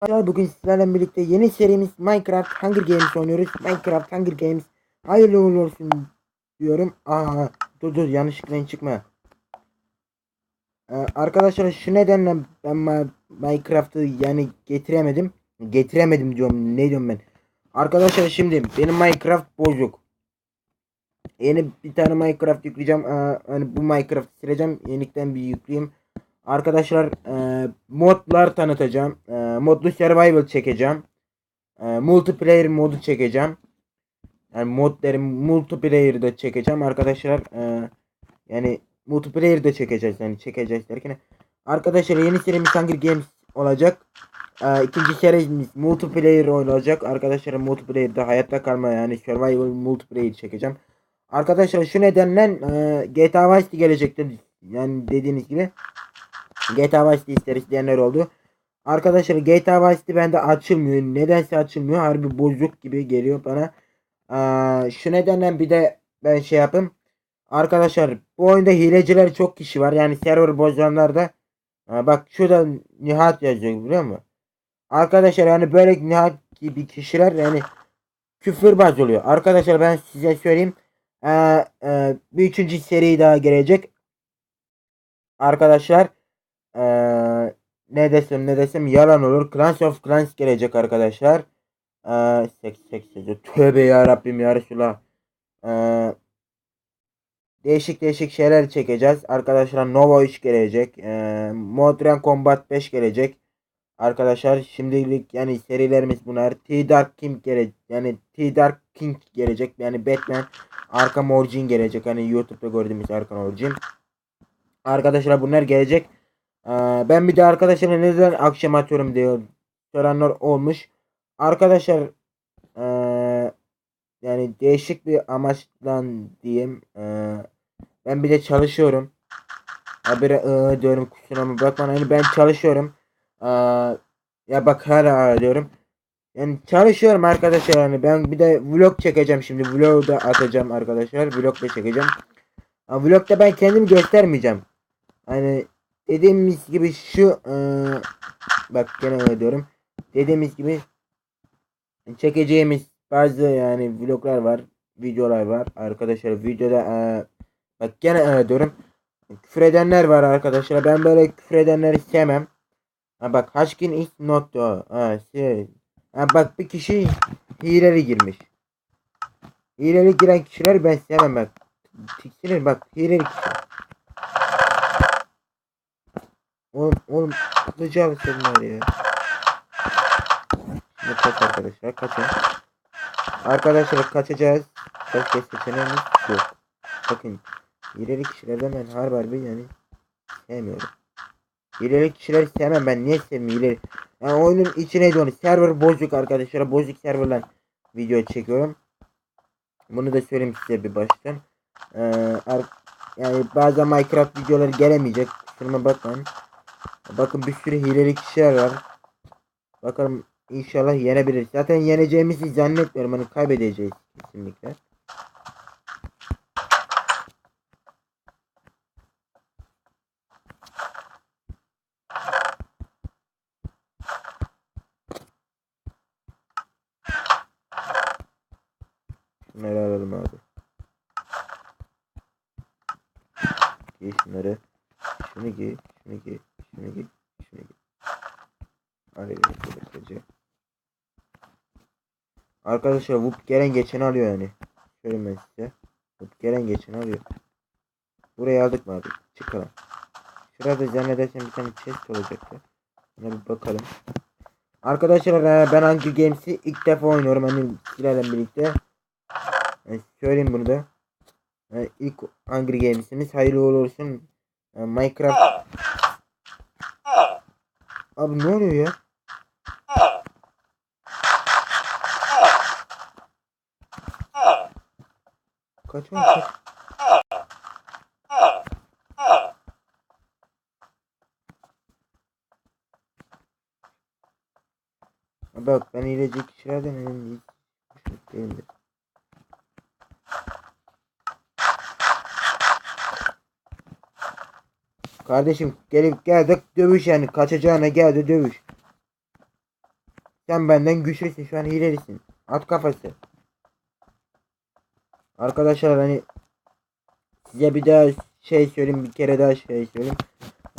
Arkadaşlar bugün sizlerle birlikte yeni serimiz Minecraft Hunger Games oynuyoruz. Minecraft Hunger Games hayırlı uğurlu olsun diyorum. Aa dur dur yanlışlıkla çıkma. Ee, arkadaşlar şu nedenle ben Minecraft'ı yani getiremedim. Getiremedim diyorum ne diyorum ben. Arkadaşlar şimdi benim Minecraft bozuk. Yeni bir tane Minecraft yükleyeceğim. Aa, hani bu Minecraft sileceğim. Yenikten bir yükleyeyim. Arkadaşlar e, modlar tanıtacağım. E, modlu survival çekeceğim. E, multiplayer modu çekeceğim. Yani modları multiplayer de çekeceğim arkadaşlar. E, yani multiplayer de çekeceğiz yani çekeceğiz derken. Arkadaşlar yeni serimiz Hunger Games olacak. E, ikinci serimiz multiplayer olacak. Arkadaşlar multiplayer'da hayatta kalma yani survival multiplayer çekeceğim. Arkadaşlar şu nedenle e, GTA Vice City gelecektir. Yani dediğiniz gibi. GTA Vice City ister isteyenler oldu. Arkadaşlar GTA Vice City bende açılmıyor. Nedense açılmıyor. Harbi bozuk gibi geliyor bana. Aa, şu nedenle bir de ben şey yapayım. Arkadaşlar bu oyunda hileciler çok kişi var. Yani server bozanlar da. Aa, bak şurada Nihat yazıyor biliyor musun? Arkadaşlar yani böyle Nihat gibi kişiler yani küfürbaz oluyor. Arkadaşlar ben size söyleyeyim. Ee, e, bir üçüncü seri daha gelecek. Arkadaşlar ee, ne desem ne desem yalan olur. Clans of Clans gelecek arkadaşlar. Ee, seks seks seks. Tövbe ya Rabbim ya Resulallah. Ee, değişik değişik şeyler çekeceğiz. Arkadaşlar Nova 3 gelecek. Ee, Modern Combat 5 gelecek. Arkadaşlar şimdilik yani serilerimiz bunlar. T Dark King gelecek. Yani T Dark King gelecek. Yani Batman Arkham Origin gelecek. Hani YouTube'da gördüğümüz Arkham Origin. Arkadaşlar bunlar gelecek. Ee, ben bir de arkadaşlar neden akşam atıyorum diyor soranlar olmuş. Arkadaşlar ee, yani değişik bir amaçla diyeyim. Ee, ben bir de çalışıyorum. Habire ee, diyorum kusuruma bakma. Yani ben çalışıyorum. Ee, ya bak hala diyorum. Yani çalışıyorum arkadaşlar yani ben bir de vlog çekeceğim şimdi vlog da atacağım arkadaşlar vlog da çekeceğim. Ha, vlogda ben kendimi göstermeyeceğim. Hani dediğimiz gibi şu eee, bak gene öyle diyorum. Dediğimiz gibi çekeceğimiz bazı yani vloglar var, videolar var. Arkadaşlar videoda eee, bak gene öyle diyorum. Küfür edenler var arkadaşlar. Ben böyle küfür edenleri sevmem. Ha bak Haşkin is not. Ha şey. Ha bak bir kişi hileli girmiş. Hileli giren kişiler ben sevmem bak. Tiksinir bak hileli kişi. Oğlum oğlum kılıcı bunlar ya. Şimdi kaç arkadaşlar kaçın. Arkadaşlar kaçacağız. Başka seçeneğimiz yok. Bakın ileri kişilerden ben harbi harbi yani sevmiyorum. İleri kişileri sevmem ben niye sevmiyorum ileri. Yani oyunun içine dönüyor. Server bozuk arkadaşlar. Bozuk serverla video çekiyorum. Bunu da söyleyeyim size bir baştan. Ee, yani bazen Minecraft videoları gelemeyecek. Kusuruma bakmayın. Bakın bir sürü hileli kişiler var. Bakalım inşallah yenebiliriz. Zaten yeneceğimizi zannetmiyorum. Hani kaybedeceğiz kesinlikle. Şunları alalım abi. Giy şunları. Şunu giy, şunu giy, şunu giy, şunu giy. Hadi bir Arkadaşlar Whoop gelen geçeni alıyor yani. Söyleyeyim ben size. Whoop gelen geçeni alıyor. Buraya aldık mı abi? Çıkalım. Şurada zannedersem bir tane chest olacaktı. Buna bir bakalım. Arkadaşlar e, ben Hunger Games'i ilk defa oynuyorum. Hani sizlerle birlikte. Yani söyleyeyim bunu da. Yani ilk Hunger Games'imiz hayırlı olsun. Yani Minecraft. Abi ne oluyor ya? Kaç oğlum kaç. Bak ben iyilecek kişilerden önemli hiç Kardeşim gelip geldik dövüş yani kaçacağına geldi dövüş. Sen benden güçlüsün şu an hilelisin. At kafası. Arkadaşlar hani size bir daha şey söyleyeyim bir kere daha şey söyleyeyim.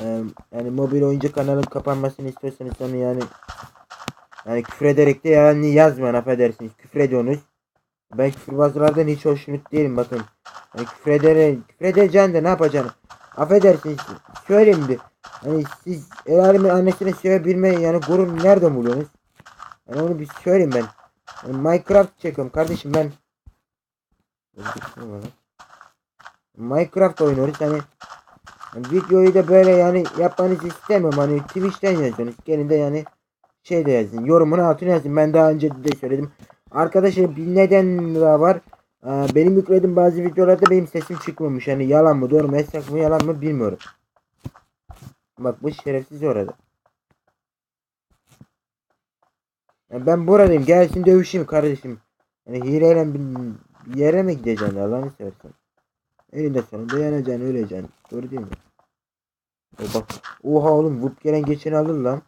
Ee, yani mobil oyuncu kanalın kapanmasını istiyorsanız onu yani yani küfür ederek de yani yazmayın affedersiniz. Küfür ediyorsunuz. Ben küfürbazlardan hiç hoşnut değilim bakın. Yani küfür ederek küfür edeceksin de ne yapacaksın? Affedersiniz. Söyleyeyim bir. Hani siz el alemin annesine sevebilme yani gurur nereden buluyorsunuz? Yani onu bir söyleyeyim ben. Yani Minecraft çekiyorum kardeşim ben. Minecraft oynuyoruz hani videoyu da böyle yani yapmanızı istemiyorum hani Twitch'ten yazıyorsunuz gelin de yani şey de yazın yorumun altına yazın ben daha önce de söyledim arkadaşlar bir neden daha var Benim yüklediğim bazı videolarda benim sesim çıkmamış hani yalan mı doğru mu esnaf mı yalan mı bilmiyorum bak bu şerefsiz orada Ya ben buradayım gelsin dövüşeyim kardeşim yani hileyle bir yere mi gideceksin Allah'ını seversen Elinde sonunda yanacaksın öleceksin. Doğru değil mi? O bak. Oha oğlum vup gelen geçeni alır lan.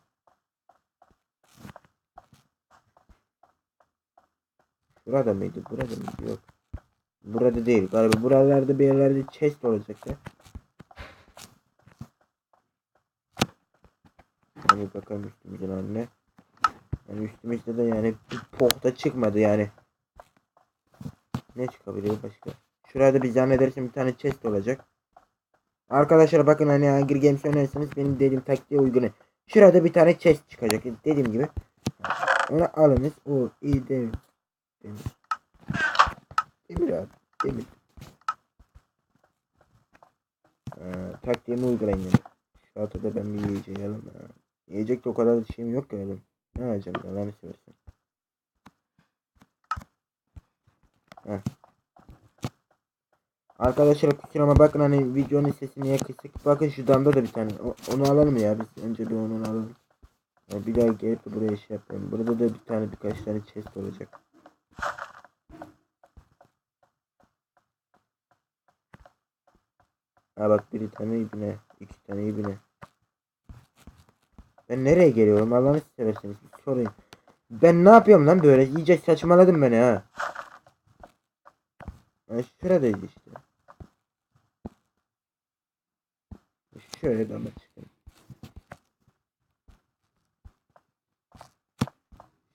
Burada mıydı? Burada mıydı? Yok. Burada değil. Galiba buralarda bir yerlerde chest olacak ya. Hani bakalım üstümüzün haline. Yani üstümüzde de yani bir pohta çıkmadı yani. Ne çıkabilir başka? Şurada bir zannedersem bir tane chest olacak. Arkadaşlar bakın hani Hunger Games oynarsanız benim dediğim taktiğe uygun. Şurada bir tane chest çıkacak. Dediğim gibi. Onu alınız. O iyi. Demir. Demir abi. Demir. Ha, taktiğimi uygulayın yani. Şu ortada ben bir yiyeceği alayım. Ha. Yiyecek de o kadar şeyim yok ya oğlum. Ne alacağım Allah'ını seversen. Heh. Arkadaşlar kusuruma bakın hani videonun sesi niye kısık. Bakın şu damda da bir tane. O- onu alalım ya biz önce bir onu alalım. Ya bir daha gelip de buraya şey yapalım. Burada da bir tane birkaç tane chest olacak. Ha bak bir tane ibne. iki tane ibne. Ben nereye geliyorum Allah'ını seversiniz bir sorayım. Ben ne yapıyorum lan böyle iyice saçmaladım beni ha. Ha şuradayız işte. Şöyle dama çıkayım.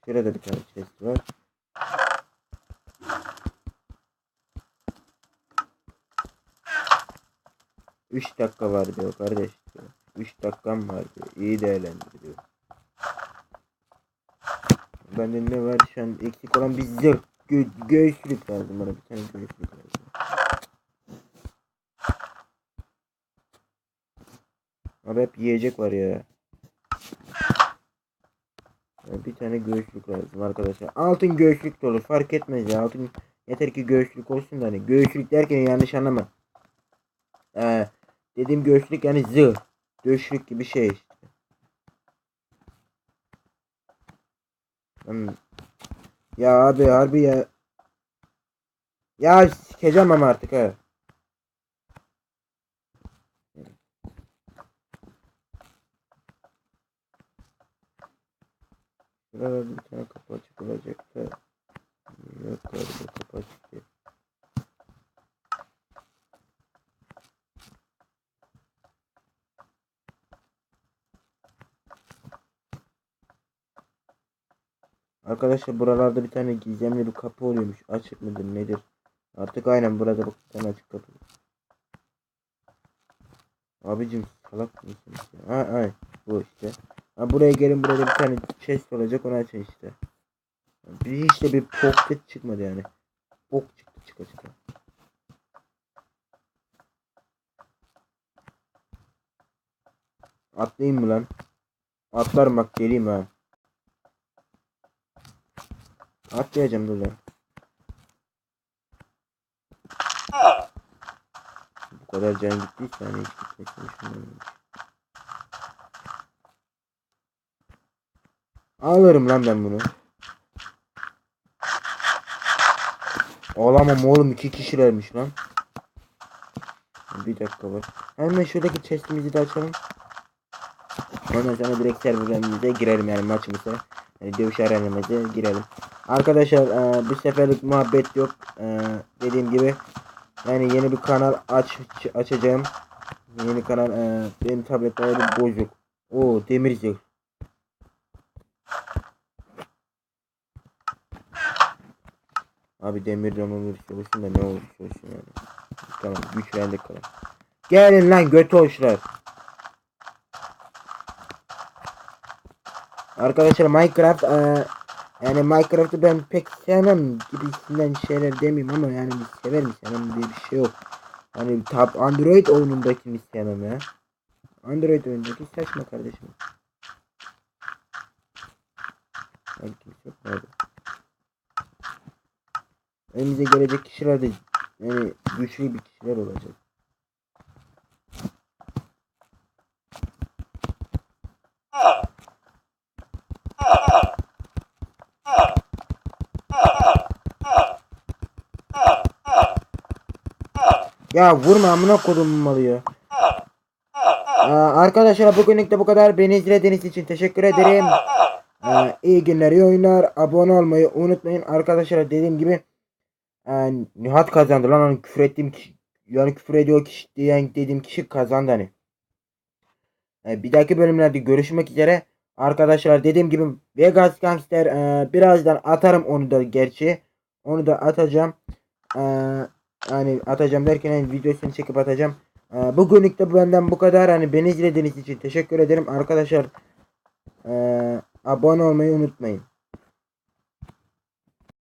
Şurada bir tane chest var. Üç dakika var diyor kardeş diyor. Üç dakikam var diyor. İyi değerlendir diyor. Bende ne var şu an eksik olan bir zırh. Gö göğüslük lazım bana bir tane göğüslük lazım. Abi hep yiyecek var. Ya Bir tane göğüslük lazım arkadaşlar. Altın göğüslük de olur fark etmez ya. Altın yeter ki göğüslük olsun da hani. Göğüslük derken yanlış anlama. Dediğim göğüslük yani zırh. Göğüslük gibi şey işte. Hmm. Ya abi harbi ya. Ya sikeceğim ama artık ha. Şurada bir tane kapı açık olacak da. Yok kapı açık değil. Arkadaşlar buralarda bir tane gizemli bir kapı oluyormuş. Açık mıdır nedir? Artık aynen burada bak bir tane açık kapı. Abicim salak mısın? Ha, ay bu işte. Ha, buraya gelin burada bir tane chest olacak onu açın işte. Bir de bir pocket çıkmadı yani. Bok çıktı çıka çıka. Atlayayım mı lan? Atlarım bak geleyim ha. Atlayacağım dur lan. Bu kadar can gittiyse hani hiç düşünmüyorum. Alırım lan ben bunu. Olamam oğlum iki kişilermiş lan. Bir dakika var. Hemen şuradaki chestimizi de açalım. Ondan sonra direkt serverlarımıza girelim yani maçımıza. Yani dövüş arenamıza girelim. Arkadaşlar e, bu seferlik muhabbet yok. E, dediğim gibi yani yeni bir kanal aç açacağım. Yeni kanal e, benim tabletlerim bozuk. O demir zırh. Abi demirden olur olsun da ne olursa olsun yani. Tamam güçlendik kalan. Gelin lan götü hoşlar. Arkadaşlar Minecraft eee, yani Minecraft'ı ben pek sevmem gibisinden şeyler demeyeyim ama yani bir severim sevmem diye bir şey yok. Hani tab Android oyunundakini sevmem ya. Android oyundaki saçma kardeşim. Kimse yok nerede? Önümüze gelecek kişiler de yani güçlü bir kişiler olacak. Ya vurma amına kodum malı ya. Arkadaşlar bugünlük de bu kadar. Beni izlediğiniz için teşekkür ederim. Aa, iyi günler, iyi oyunlar. Abone olmayı unutmayın. Arkadaşlar dediğim gibi ee, Nihat kazandı lan hani küfür ettiğim kişi yani küfür ediyor kişi diyen dediğim kişi kazandı hani. Ee, bir dahaki bölümlerde görüşmek üzere. Arkadaşlar dediğim gibi Vegas Gangster ee, birazdan atarım onu da gerçi. Onu da atacağım. Ee, yani atacağım derken hani videosunu çekip atacağım. Ee, bugünlük de benden bu kadar. Hani beni izlediğiniz için teşekkür ederim arkadaşlar. Ee, abone olmayı unutmayın.